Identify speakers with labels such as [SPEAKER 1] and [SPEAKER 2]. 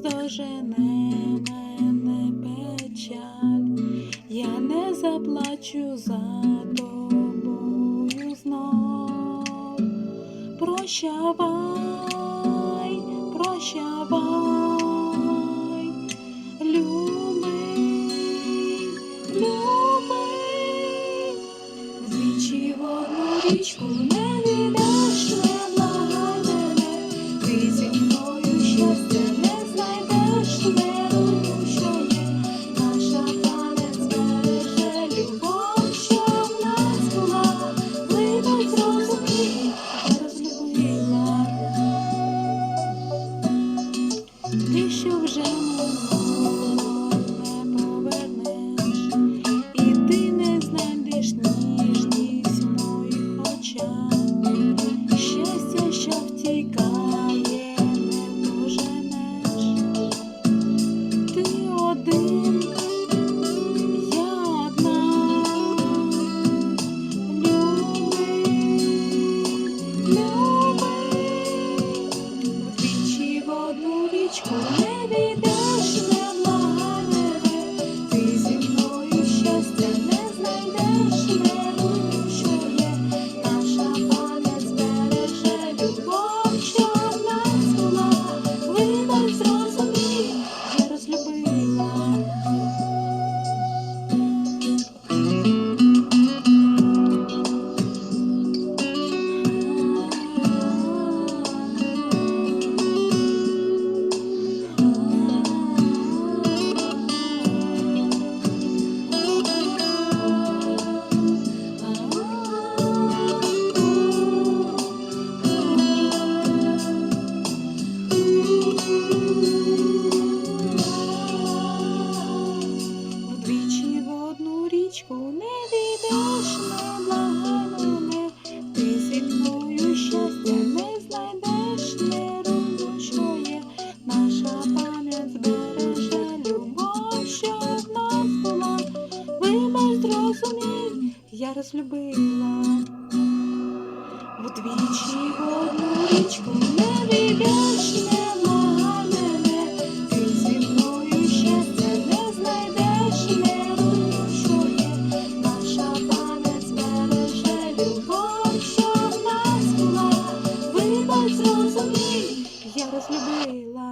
[SPEAKER 1] Здожене мене печаль, я не заплачу за тобою знов. Прощавай, прощавай, любий, любий, вдвічі в одну річку не. розлюбила, удвічі в одну річку не війдеш, нема мене, ти зі мною щастя не знайдеш, не розрушує, наша пам'ять збереже любов, що в нас була, вибач, зрозумій, я розлюбила.